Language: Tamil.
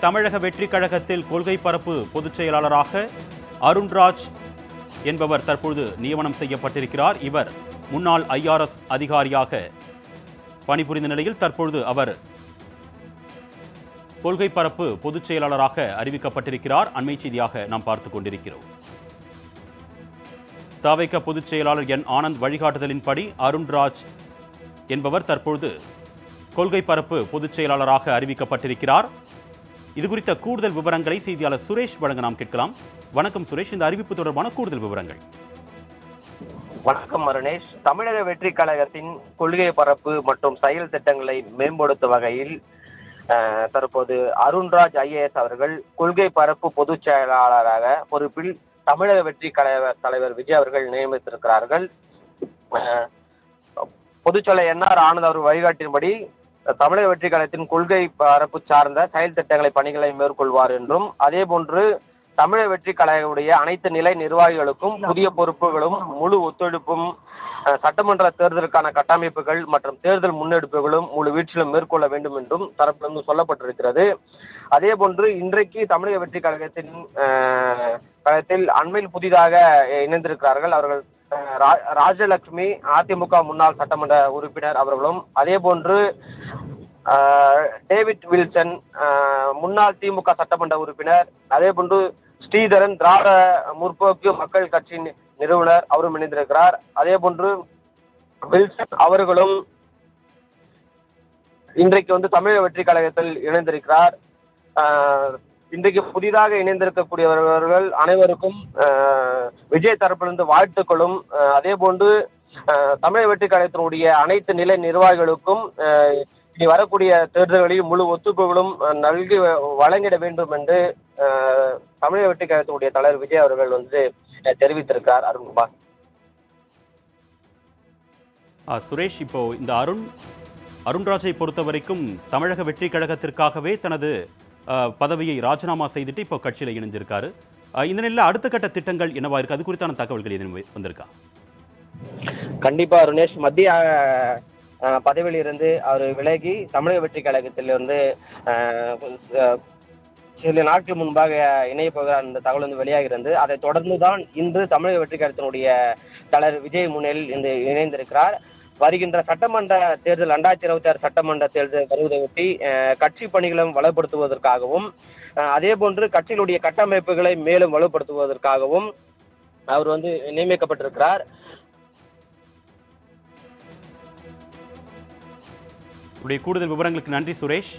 தமிழக வெற்றி கழகத்தில் கொள்கை பரப்பு பொதுச் செயலாளராக அருண்ராஜ் என்பவர் தற்பொழுது நியமனம் செய்யப்பட்டிருக்கிறார். இவர் முன்னாள் ஐஆர்எஸ் அதிகாரியாக பணிபுரிந்த நிலையில் தற்பொழுது அவர் கொள்கை பரப்பு பொதுச் செயலாளராக அறிவிக்கப்பட்டிருக்கிறார். அண்மை செய்தியாக நாம் பார்த்துக் கொண்டிருக்கிறோம். தவைக்க பொதுச் செயலாளர் என் ஆனந்த் வழிகாட்டுதலின்படி அருண்ராஜ் என்பவர் தற்பொழுது கொள்கை பரப்பு பொதுச் செயலாளராக அறிவிக்கப்பட்டிருக்கிறார். இது குறித்த கூடுதல் விவரங்களை செய்தியாளர் சுரேஷ் வழங்க நாம் கேட்கலாம். வணக்கம் சுரேஷ் இந்த அறிவிப்பு தொடர்பான கூடுதல் விவரங்கள். வணக்கம் அருணேஷ். தமிழக வெற்றி கழகத்தின் கொள்கை பரப்பு மற்றும் செயல் திட்டங்களை மேம்படுத்தும் வகையில் தற்போது அருண்ராஜ் ஐஏஎஸ் அவர்கள் கொள்கை பரப்பு பொதுச் செயலாளராக பொறுப்பில் தமிழக வெற்றி கழக தலைவர் விஜய் அவர்கள் நியமித்திருக்கிறார்கள். அஹ், பொதுச்செயலர் என்ஆர் ஆனந்த் அவர் வழிகாட்டின்படி தமிழக வெற்றி கழகத்தின் கொள்கை பரப்பு சார்ந்த செயல் திட்டங்களை பணிகளை மேற்கொள்வார் என்றும் அதே போன்று தமிழக வெற்றி கழகவுடைய அனைத்து நிலை நிர்வாகிகளுக்கும் புதிய பொறுப்புகளும் முழு ஒத்துழைப்பும் சட்டமன்ற தேர்தலுக்கான கட்டமைப்புகள் மற்றும் தேர்தல் முன்னெடுப்புகளும் முழு வீச்சிலும் மேற்கொள்ள வேண்டும் என்றும் தரப்பிலிருந்து சொல்லப்பட்டிருக்கிறது. அதே போன்று இன்றைக்கு தமிழக வெற்றி கழகத்தின் கழகத்தில் அண்மையில் புதிதாக இணைந்திருக்கிறார்கள். அவர்கள் ராஜலட்சுமி அதிமுக முன்னாள் சட்டமன்ற உறுப்பினர் அவர்களும் அதே போன்று டேவிட் வில்சன் முன்னாள் திமுக சட்டமன்ற உறுப்பினர் அதே போன்று ஸ்ரீதரன் திராவிட முற்போக்கு மக்கள் கட்சியின் நிறுவனர் அவரும் இணைந்திருக்கிறார். அதே போன்று வில்சன் அவர்களும் இன்றைக்கு வந்து தமிழக வெற்றி கழகத்தில் இணைந்திருக்கிறார். இன்றைக்கு புதிதாக இணைந்திருக்கக்கூடியவர்கள் அனைவருக்கும் விஜய் தரப்பிலிருந்து வாழ்த்துக்களும் அதே போன்று ஆஹ் தமிழக வெற்றி கழகத்தினுடைய அனைத்து நிலை நிர்வாகிகளுக்கும் இனி வரக்கூடிய தேர்தல்களில் முழு ஒத்துழைப்புகளும் நல்கி வழங்கிட வேண்டும் என்று தமிழக வெற்றி கழகத்தினுடைய தலைவர் விஜய் அவர்கள் வந்து தெரிவித்திருக்கிறார். அருண்குமார் சுரேஷ் இப்போ இந்த அருண் அருண்ராஜை பொறுத்த வரைக்கும் தமிழக வெற்றி கழகத்திற்காகவே தனது பதவியை ராஜினாமா செய்துட்டு இப்போ கட்சியில் இணைஞ்சிருக்காரு. இந்த நிலையில் அடுத்த கட்ட திட்டங்கள் என்னவா இருக்கு? அது குறித்தான தகவல்கள் எதுவும் வந்திருக்கா? கண்டிப்பா ருணேஷ் மத்திய பதவியில் இருந்து அவர் விலகி தமிழக வெற்றி கழகத்திலிருந்து வந்து சில நாட்கள் முன்பாக இணைய போகிற அந்த தகவல் வந்து வெளியாகிறது அதைத் தொடர்ந்து தான் இன்று தமிழக வெற்றி கழகத்தினுடைய தலைவர் விஜய் முன்னிலையில் இந்த இணைந்திருக்கிறார். வருகின்ற சட்டமன்ற தேர்தல் ரெண்டாயிரத்தி இருபத்தி ஆறு சட்டமன்ற தேர்தல் வருவதையொட்டி ஒட்டி கட்சி பணிகளும் வலுப்படுத்துவதற்காகவும் அதே போன்று கட்சியினுடைய கட்டமைப்புகளை மேலும் வலுப்படுத்துவதற்காகவும் அவர் வந்து நியமிக்கப்பட்டிருக்கிறார். உடைய கூடுதல் விவரங்களுக்கு நன்றி சுரேஷ்.